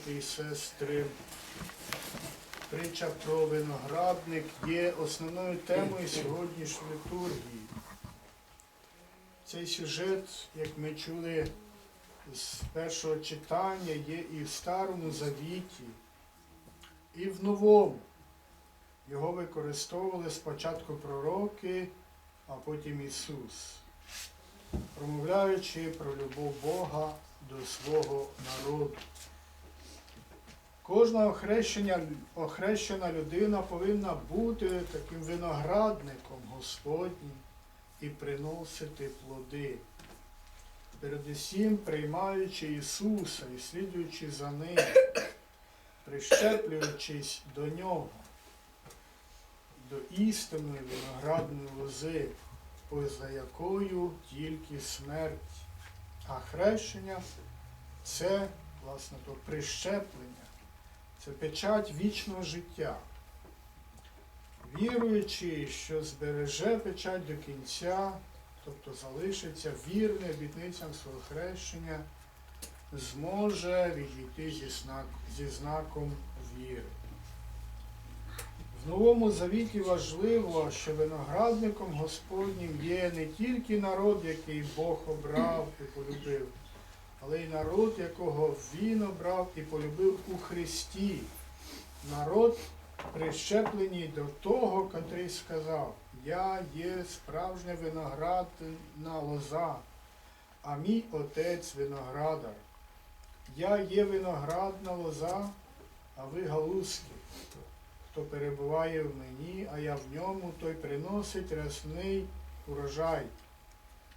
брати і сестри. Притча про виноградник є основною темою сьогоднішньої літургії. Цей сюжет, як ми чули з першого читання, є і в Старому Завіті, і в Новому. Його використовували спочатку пророки, а потім Ісус, промовляючи про любов Бога до свого народу. Кожна охрещення, охрещена людина повинна бути таким виноградником Господнім і приносити плоди. Передусім приймаючи Ісуса і слідуючи за Ним, прищеплюючись до Нього, до істинної виноградної лози, поза якою тільки смерть. А хрещення це, власне, то прищеплення, це печать вічного життя. Віруючи, що збереже печать до кінця, тобто залишиться вірний обітницям свого хрещення, зможе відійти зі, знак, зі знаком віри. В Новому Завіті важливо, що виноградником Господнім є не тільки народ, який Бог обрав і полюбив, але й народ, якого Він обрав і полюбив у Христі. Народ, прищеплений до того, котрий сказав, Я є справжня виноградна лоза, а мій отець виноградар. Я є виноградна лоза, а ви галузки. Хто перебуває в мені, а я в ньому, той приносить рясний урожай,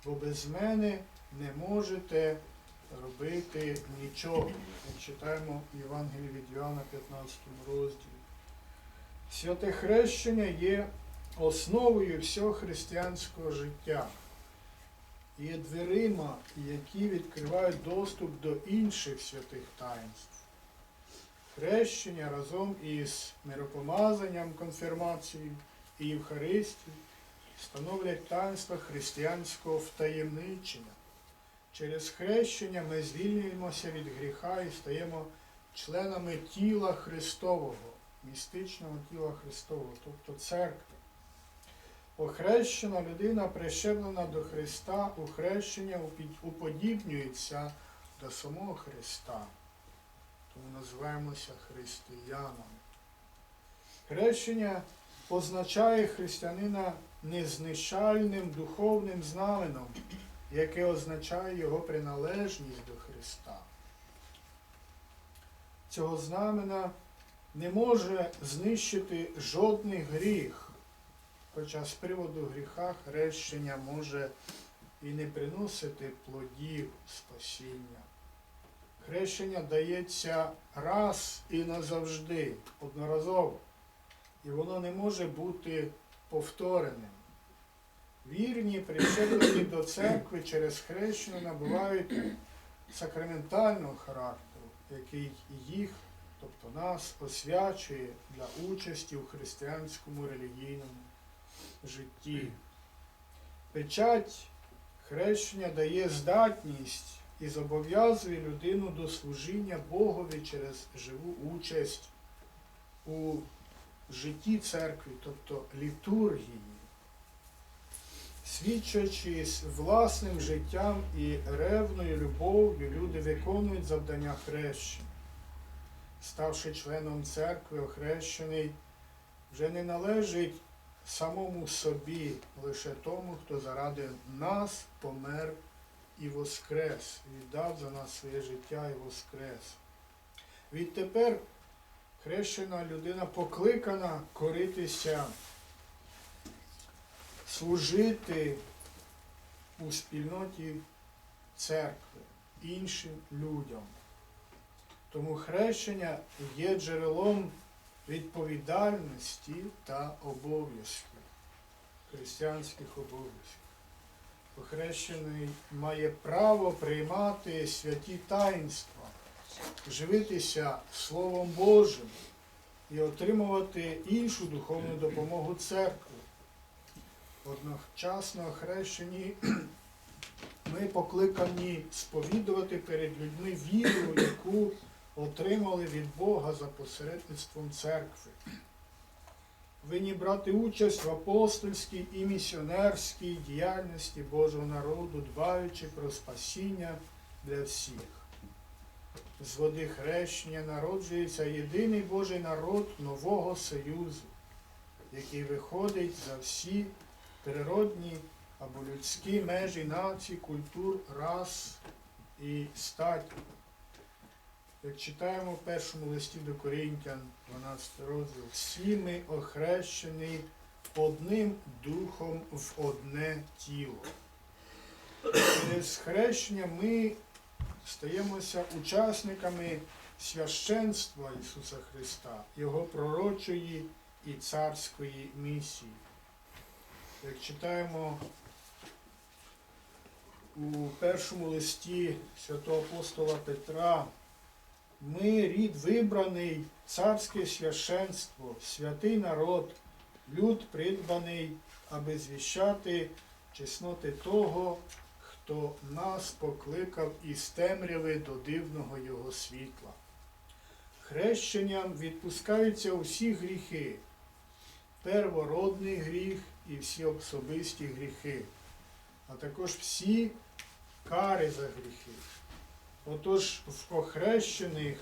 бо без мене не можете робити нічого. Як читаємо в Євангелії від Іоанна 15 розділі. Святе хрещення є основою всього християнського життя. Є дверима, які відкривають доступ до інших святих таїнств. Хрещення разом із миропомазанням конфірмації і Євхаристії становлять таїнство християнського втаємничення. Через хрещення ми звільнюємося від гріха і стаємо членами тіла Христового, містичного тіла Христового, тобто церкви. Охрещена людина, прищеплена до Христа, у хрещення уподібнюється до самого Христа. Тому називаємося християнами. Хрещення позначає християнина незнищальним духовним знаменом, яке означає його приналежність до Христа. Цього знамена не може знищити жодний гріх, хоча з приводу гріха хрещення може і не приносити плодів спасіння. Хрещення дається раз і назавжди, одноразово, і воно не може бути повтореним. Вірні, прищеплені до церкви через хрещення набувають сакраментального характеру, який їх, тобто нас, освячує для участі у християнському релігійному житті. Печать хрещення дає здатність і зобов'язує людину до служіння Богові через живу участь у житті церкви, тобто літургії, свідчачись власним життям і ревною любов'ю, люди виконують завдання хрещення. Ставши членом церкви, охрещений вже не належить самому собі, лише тому, хто заради нас помер і воскрес, віддав за нас своє життя і воскрес. Відтепер хрещена людина покликана коритися, служити у спільноті церкви іншим людям. Тому хрещення є джерелом відповідальності та обов'язків, християнських обов'язків. Охрещений має право приймати святі таїнства, живитися Словом Божим і отримувати іншу духовну допомогу церкви. Одночасно хрещені ми покликані сповідувати перед людьми віру, яку отримали від Бога за посередництвом церкви. Винні брати участь в апостольській і місіонерській діяльності Божого народу, дбаючи про спасіння для всіх. З води хрещення народжується єдиний Божий народ нового Союзу, який виходить за всі природні або людські межі націй, культур, рас і статі. Як читаємо в першому листі до Корінтян, 12 розділ, всі ми охрещені одним духом в одне тіло. Через хрещення ми стаємося учасниками священства Ісуса Христа, Його пророчої і царської місії. Як читаємо у першому листі святого апостола Петра, ми рід вибраний, царське священство, святий народ, люд придбаний, аби звіщати чесноти того, хто нас покликав із темряви до дивного Його світла. Хрещенням відпускаються усі гріхи, первородний гріх і всі особисті гріхи, а також всі кари за гріхи. Отож в охрещених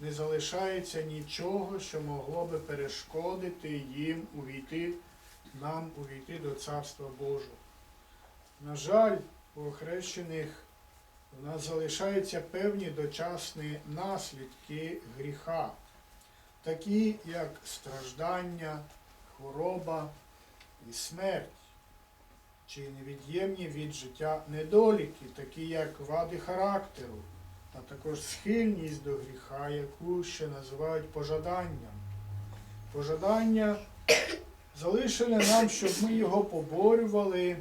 не залишається нічого, що могло би перешкодити їм увійти, нам увійти до Царства Божого. На жаль, у охрещених у нас залишаються певні дочасні наслідки гріха, такі як страждання, хвороба і смерть, чи невід'ємні від життя недоліки, такі як вади характеру, а також схильність до гріха, яку ще називають пожаданням. Пожадання залишене нам, щоб ми його поборювали.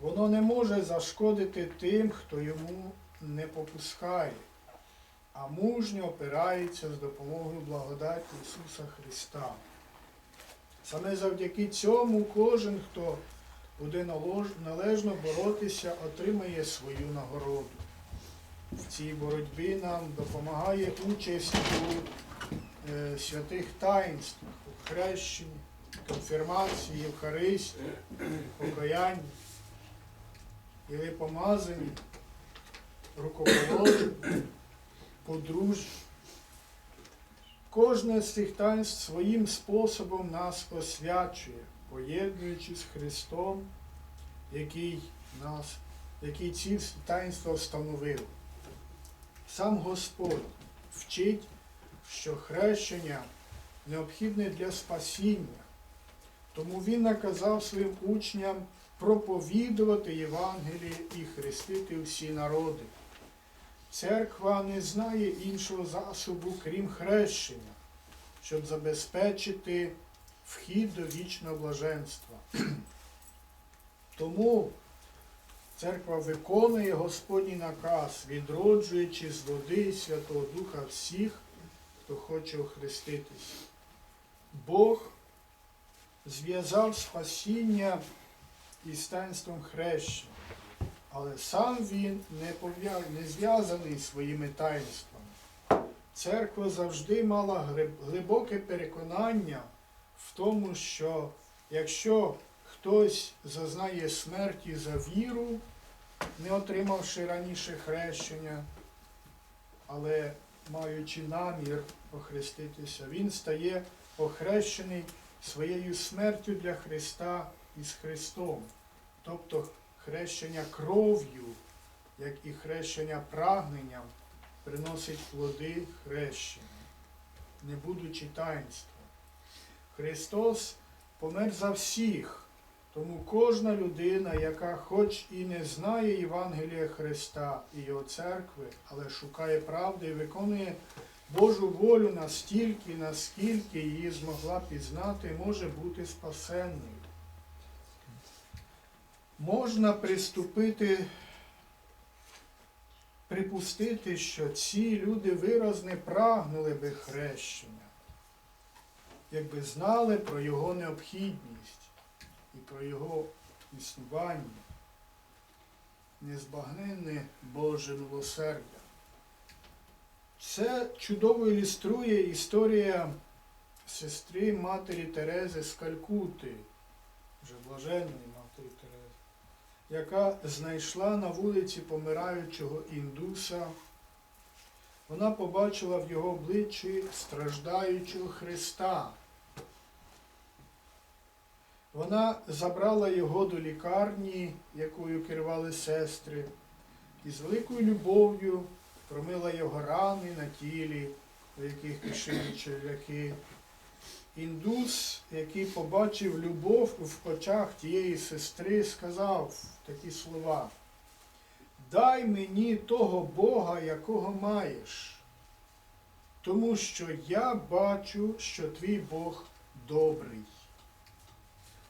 Воно не може зашкодити тим, хто йому не попускає, а мужньо опирається з допомогою благодаті Ісуса Христа. Саме завдяки цьому кожен, хто буде належно боротися, отримає свою нагороду. В цій боротьбі нам допомагає участь у е, святих таїнствах, у хрещенні, конфірмації, Євхаристії, покаянні, і ви помазані, рукоположені, подружжя. Кожне з цих таїнств своїм способом нас освячує, поєднуючи з Христом, який, нас, який ці таїнства встановив. Сам Господь вчить, що хрещення необхідне для спасіння. Тому Він наказав своїм учням проповідувати Євангеліє і хрестити всі народи. Церква не знає іншого засобу, крім хрещення, щоб забезпечити вхід до вічного блаженства. Тому церква виконує Господній наказ, відроджуючи з води і Святого Духа всіх, хто хоче охреститися. Бог зв'язав спасіння із таїнством хрещення, але сам він не, не зв'язаний своїми таїнствами. Церква завжди мала глибоке переконання в тому, що якщо хтось зазнає смерті за віру, не отримавши раніше хрещення, але маючи намір охреститися, він стає охрещений своєю смертю для Христа із Христом, тобто хрещення кров'ю, як і хрещення прагненням, приносить плоди хрещення, не будучи таїнством. Христос помер за всіх, тому кожна людина, яка хоч і не знає Євангелія Христа і Його церкви, але шукає правди і виконує Божу волю настільки, наскільки її змогла пізнати, може бути спасенною. Можна приступити, припустити, що ці люди вираз не прагнули би хрещення, якби знали про його необхідність і про його існування, незбагненне Боже милосердя. Це чудово ілюструє історія сестри матері Терези з Калькути, вже блаженної яка знайшла на вулиці помираючого індуса. Вона побачила в його обличчі страждаючого Христа. Вона забрала його до лікарні, якою керували сестри, і з великою любов'ю промила його рани на тілі, у яких кишили черв'яки. Індус, який побачив любов в очах тієї сестри, сказав такі слова. Дай мені того Бога, якого маєш, тому що я бачу, що твій Бог добрий.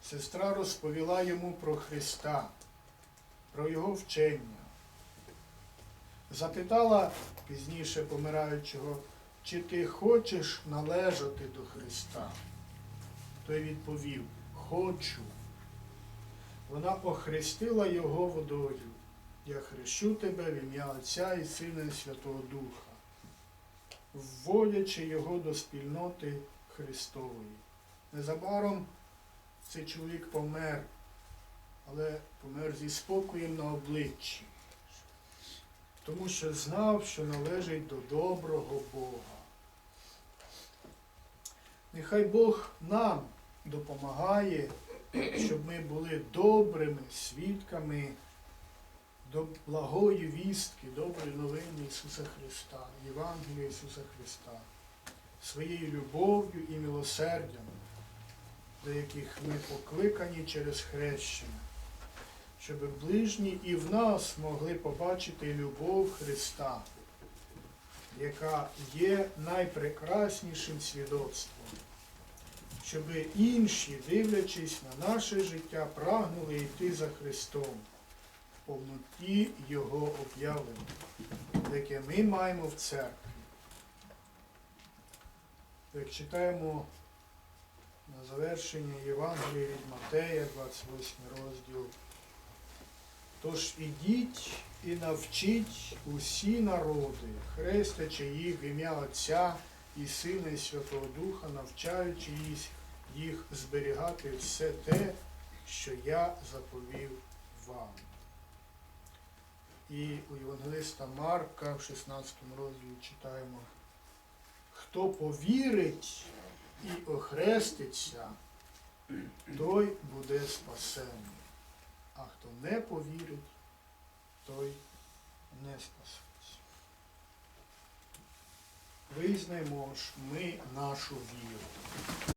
Сестра розповіла йому про Христа, про його вчення. Запитала пізніше помираючого, чи ти хочеш належати до Христа? Той відповів, хочу. Вона охрестила його водою. Я хрещу тебе в ім'я Отця і Сина і Святого Духа, вводячи його до спільноти Христової. Незабаром цей чоловік помер, але помер зі спокоєм на обличчі, тому що знав, що належить до доброго Бога. Нехай Бог нам допомагає, щоб ми були добрими свідками до благої вістки, доброї новини Ісуса Христа, Євангелія Ісуса Христа, своєю любов'ю і милосердям, до яких ми покликані через хрещення, щоб ближні і в нас могли побачити любов Христа, яка є найпрекраснішим свідоцтвом, щоб інші, дивлячись на наше життя, прагнули йти за Христом в повноті Його об'явлення, яке ми маємо в церкві. Як читаємо на завершення Євангелія від Матея, 28 розділ. Тож ідіть і навчіть усі народи, хрестячи їх в ім'я Отця і Сина і Святого Духа, навчаючи їх, зберігати все те, що я заповів вам. І у Євангелиста Марка в 16 розділі читаємо, хто повірить і охреститься, той буде спасений. А хто не повірить, той не спасеться. Визнаймо ж ми нашу віру.